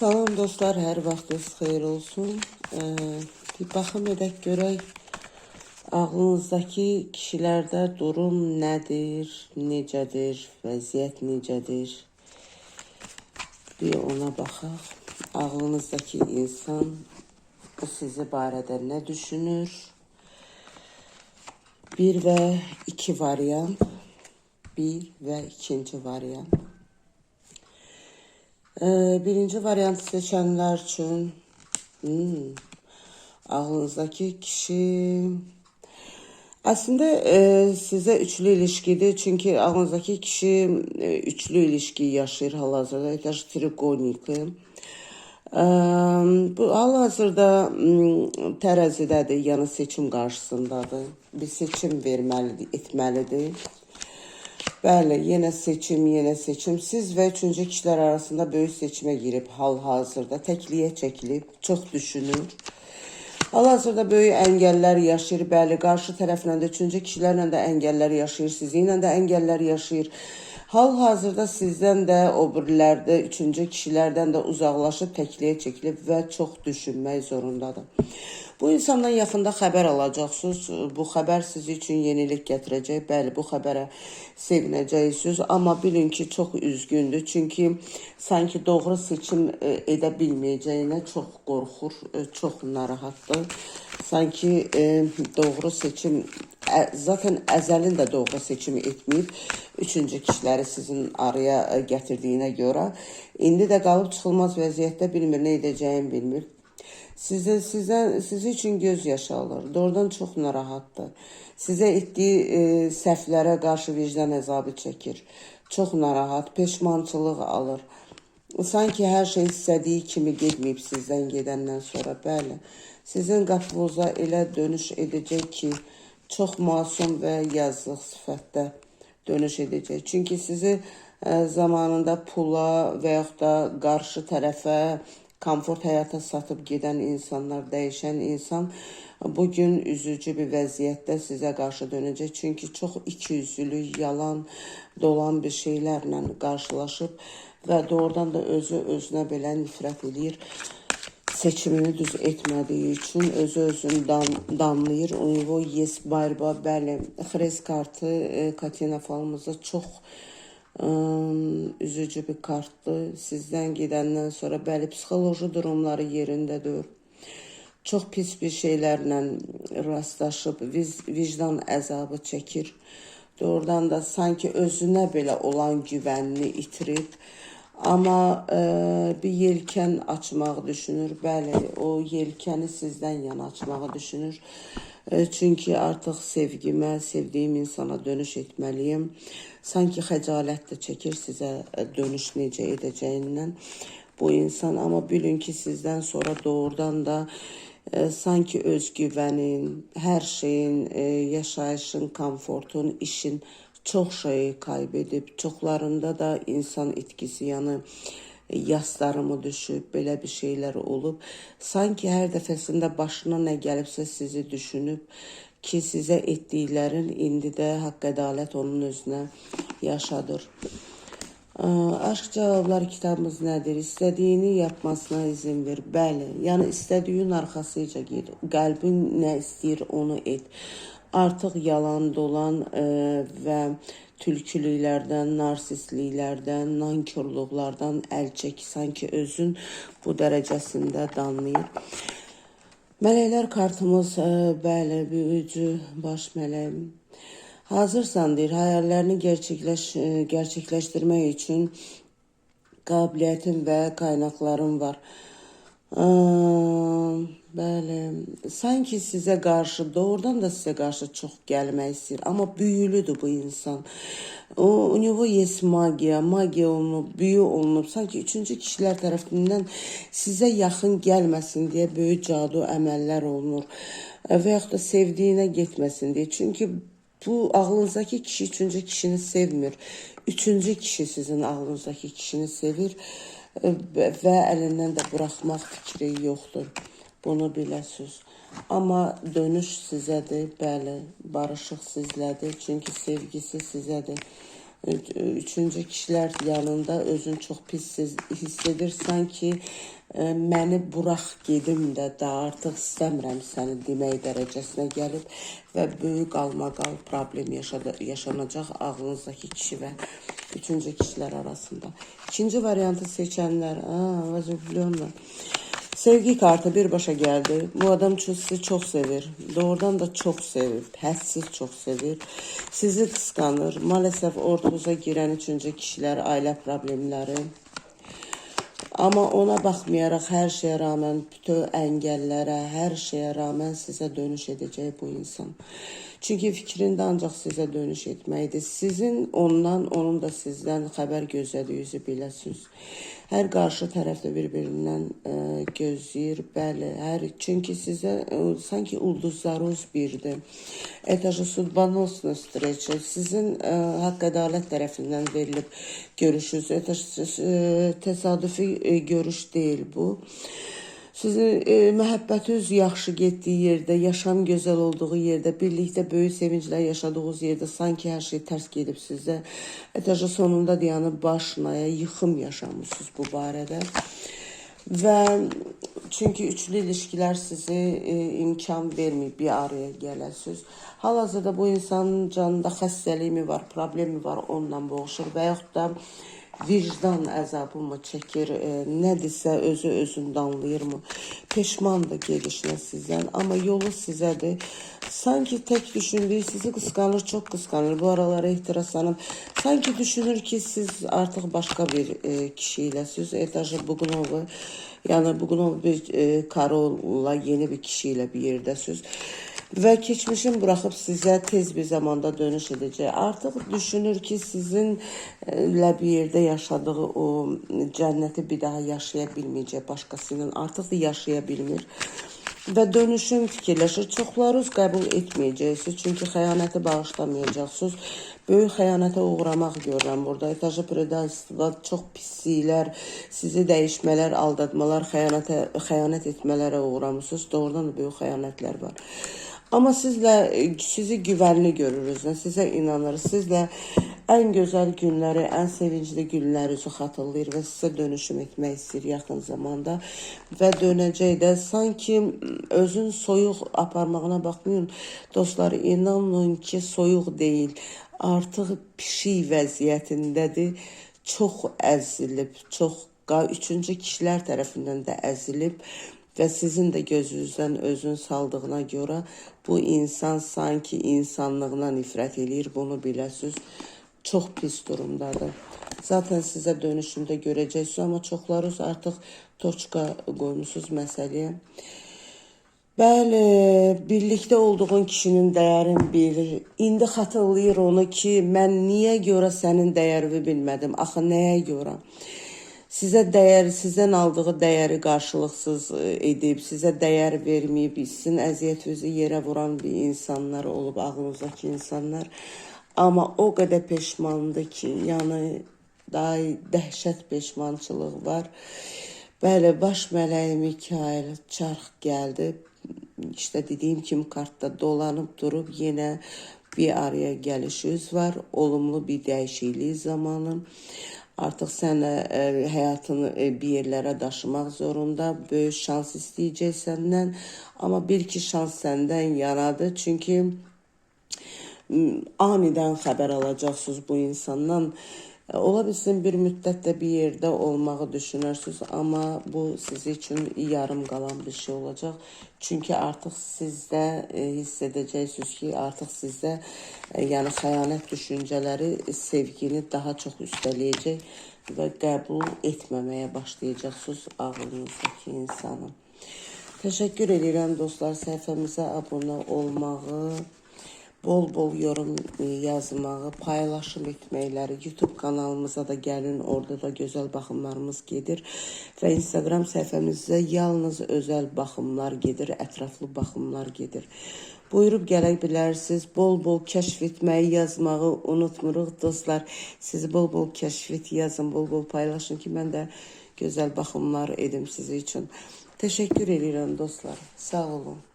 Salam dostlar, hər vaxtınız xeyir olsun. Ee, bir baxım edək görək ağlınızdakı kişilərdə durum nədir, necədir, vəziyyət necədir? Bir ona baxaq. Ağlınızdakı insan bu sizi barədə nə düşünür? Bir və iki variant. Bir və ikinci variant. Ee, birinci variantı seçenler için hmm, ağlınızdaki kişi aslında e, size üçlü ilişkidir. Çünkü ağlınızdaki kişi e, üçlü ilişki yaşayır hal-hazırda. Yaş trigonikli. Ee, bu hal-hazırda mm, tərəzidədir, yəni seçim qarşısındadır. Bir seçim verməlidir, etməlidir. Bəli, yenə seçim, yenə seçim. Siz və üçüncü kişilər arasında böyük seçimə girib hal-hazırda təkliyə çəkilib, çox düşünür. Hal-hazırda böyük əngəllər yaşayır. Bəli, qarşı tərəflə də üçüncü kişilərlə də əngəllər yaşayır, sizinlə də əngəllər yaşayır. Hal-hazırda sizdən də o üçüncü kişilərdən də uzaqlaşıb təkliyə çəkilib və çox düşünmək zorundadır. Bu insandan yaxında xəbər alacaqsınız. Bu xəbər siz üçün yenilik gətirəcək. Bəli, bu xəbərə sevinəcəksiniz, amma bilin ki, çox üzgündür. Çünki sanki doğru seçim e, edə bilməyəcəyinə çox qorxur, e, çox narahatdır. Sanki e, doğru seçim zaten əzəlin də doğru seçimi etməyib. Üçüncü kişiləri sizin araya gətirdiyinə görə indi də qalıb çıxılmaz vəziyyətdə bilmir, nə edəcəyini bilmir. Size sizden sizi için göz yaşı alır. Doğrudan çok narahatdır. Size ettiği e, səhvlərə qarşı vicdan əzabı çəkir. Çox narahat, peşmançılıq alır. Sanki hər şey istədiyi kimi getməyib sizdən gedəndən sonra. Bəli, sizin qapınıza elə dönüş edəcək ki, çox masum və yazıq sifətdə dönüş edəcək. Çünki sizi e, zamanında pula və yaxud da qarşı tərəfə komfort həyata satıb gedən insanlar, dəyişən insan bugün üzücü bir vəziyyətdə sizə qarşı dönəcək. Çünki çox ikiyüzlülük, yalan, dolan bir şeylərlə qarşılaşıb və doğrudan da özü özünə belə nifrət eləyir. Seçimini düz etmədiyi üçün özü özünü dam, damlayır. Univo Yes Barba, bəli, Xres kartı e, Katina falımızda çox üzücü bir kartdı. Sizden gidenden sonra bəli psixoloji durumları yerindədir. Çox pis bir şeylərlə rastlaşıb vicdan əzabı çəkir. Doğrudan da sanki özünə belə olan güvənini itirib. Amma e, bir yelkən açmağı düşünür. Bəli, o yelkəni sizdən yana açmağı düşünür. E, çünki artıq sevgimə, sevdiyim insana dönüş etməliyim. Sanki xəcalət də çəkir sizə e, dönüş necə edəcəyindən bu insan. Amma bilin ki, sizdən sonra doğrudan da e, sanki öz güvənin, hər şeyin, e, yaşayışın, komfortun, işin çox şeyi kaybedib. Çoxlarında da insan itkisi, yəni yaslarımı düşüb, belə bir şeylər olub. Sanki hər dəfəsində başına nə gəlibsə sizi düşünüb ki, sizə etdiklərin indi də haqq ədalət onun özünə yaşadır. Aşk cevaplar kitabımız nedir? İstediğini yapmasına izin ver. Bəli, yəni istədiyin arxasıca gir. Qəlbin nə istəyir onu et. Artıq yalan, dolan e, və tülkülüklərdən, narsistliklərdən, nankörlüklərdən əl çək, sanki özün bu dərəcəsində danlayıb. Mələklər kartımız, ə, e, bəli, büyücü, baş mələk. Hazırsan deyir, hayallerini gerçekleş, e, gerçekleştirmək üçün qabiliyyətin və qaynaqların var. Aa, bəli. Sanki sizə qarşı, doğrudan da sizə qarşı çox gəlmək istəyir, amma büyülüdür bu insan. O, у него есть магия, magiya olunub, büyü olunub. Sanki üçüncü kişilər tərəfindən sizə yaxın gəlməsin deyə böyük cadu əməllər olunur. Və yaxud da sevdiyinə getməsin deyə. Çünki bu ağlınızdakı kişi üçüncü kişini sevmir. Üçüncü kişi sizin ağlınızdakı kişini sevir və əlindən də buraxmaq fikri yoxdur. bunu biləsiz. Amma dönüş sizədir, bəli, barışıq sizlədir, çünki sevgisi sizədir. Üçüncü kişilər yanında özün çox pis hiss edirsən ki, e, məni burax gedim də, da artıq istəmirəm səni demək dərəcəsinə gəlib və böyük qalmaqal problem yaşadı, yaşanacaq ağlınızdakı kişi şey və üçüncü kişilər arasında. İkinci variantı seçənlər, ha, vəzifliyonlar. Sevgi kartı birbaşa geldi. Bu adam sizi çok sevir. Doğrudan da çok sevir. Hədsiz çok sevir. Sizi kıskanır. Maalesef ortunuza giren üçüncü kişiler, aile problemleri. Ama ona baxmayaraq hər şeyə rağmen, bütün əngəllərə, hər şeyə rağmen sizə dönüş edəcək bu insan. Çünki fikrində ancaq sizə dönüş etməkdir. Sizin ondan, onun da sizdən xəbər gözlədiyinizi biləsiniz. Hər qarşı tərəf də bir-birindən e, gözləyir. Bəli, hər çünki sizə ə, sanki ulduzlarınız birdir. Etajı Sudbanosnus streçi sizin ə, haqq ədalət tərəfindən verilib görüşünüz. Etaj təsadüfi ə, görüş deyil bu. Ə, sizin e, məhəbbətiniz yaxşı getdiyi yerdə, yaşam gözəl olduğu yerdə, birlikdə böyük sevinclər yaşadığınız yerdə sanki hər şey tərs gedib sizə. Etaja sonunda dayanıb başınaya yıxım yaşamısınız bu barədə. Və çünki üçlü ilişkilər sizi e, imkan vermir bir araya gələsiniz. Hal-hazırda bu insanın canında xəstəliyi mi var, problemi var, onunla boğuşur və yaxud da vicdan əzabı mı çəkir, e, nədirsə özü özünü danlayır mı? Peşmandır gedişinə sizdən, amma yolu sizədir. Sanki tək düşündüyü sizi qısqanır, çox qısqanır. Bu aralar ehtiras hanım sanki düşünür ki, siz artıq başqa bir e, kişi iləsiniz. Etaja Bugunovu, yəni Bugunov bir e, Karolla yeni bir kişi ilə bir yerdəsiniz. Və keçmişin buraxıb sizə tez bir zamanda dönüş edəcək. Artıq düşünür ki, sizinlə bir yerdə yaşadığı o cənnəti bir daha yaşaya bilməyəcək başqası ilə. Artıq da yaşaya bilmir. Və dönüşün fikirləşir. Çoxlarınız qəbul etməyəcəksiniz, çünki xəyanəti bağışlamayacaqsınız. Böyük xəyanətə uğramaq görürəm burada. Etaja predalstva, çox pisliklər, sizi dəyişmələr, aldatmalar, xəyanətə, xəyanət etmələrə uğramısınız. Doğrudan da böyük xəyanətlər var. Amma sizlə sizi güvənli görürüz, sizə inanırıq. Sizlə ən gözəl günləri, ən sevincli günlərinizi xatırlayır və sizə dönüşüm etmək istəyir yaxın zamanda və dönəcək də sanki özün soyuq aparmağına baxmayın. Dostlar, inanın ki, soyuq deyil. Artıq pişik vəziyyətindədir. Çox əzilib, çox üçüncü kişilər tərəfindən də əzilib və sizin də gözünüzdən özün saldığına görə bu insan sanki insanlığına nifrət eləyir, bunu biləsiniz. Çox pis durumdadır. Zaten sizə dönüşündə görəcəksiniz, amma çoxlarınız artıq toçka qoymusunuz məsələyə. Bəli, birlikdə olduğun kişinin dəyərini bilir. İndi xatırlayır onu ki, mən niyə görə sənin dəyərini bilmədim? Axı nəyə görə? Sizə dəyər, sizdən aldığı dəyəri qarşılıqsız e, edib, sizə dəyər verməyib, sizin əziyyətinizi yerə vuran bir insanlar olub, ağlınızdakı insanlar. Amma o qədər peşmandır ki, yəni daha dəhşət peşmançılıq var. Bəli, baş mələyi Mikail çarx gəldi. İşte dediyim kimi kartda dolanıb durub yenə bir araya gəlişiniz var. Olumlu bir dəyişiklik zamanı. Artıq sən e, həyatını e, bir yerlərə daşımaq zorunda, böyük şans istəyəcək səndən, amma bil ki, şans səndən yanadır. Çünki m, aniden xəbər alacaqsınız bu insandan. E, Ola bilsin bir müddətdə bir yerdə olmağı düşünürsüz, amma bu siz üçün yarım qalan bir şey olacaq. Çünki artıq sizdə e, hiss edəcəksiniz ki, artıq sizdə e, yəni xəyanət düşüncələri sevgini daha çox üstələyəcək və qəbul etməməyə başlayacaqsınız ağlınızdakı insanı. Təşəkkür edirəm dostlar səhifəmizə abunə olmağı, bol-bol yorum e, yazmağı, paylaşım etməkləri, YouTube kanalımıza da gəlin, orada da gözəl baxımlarımız gedir və Instagram səhifəmizdə yalnız özəl baxımlar gedir, ətraflı baxımlar gedir. Buyurub gələ bilərsiniz. Bol-bol kəşf etməyi, yazmağı unutmuruq dostlar. Siz bol-bol kəşf et, yazın, bol-bol paylaşın ki, mən də gözəl baxımlar edim sizin üçün. Təşəkkür edirəm dostlar. Sağ olun.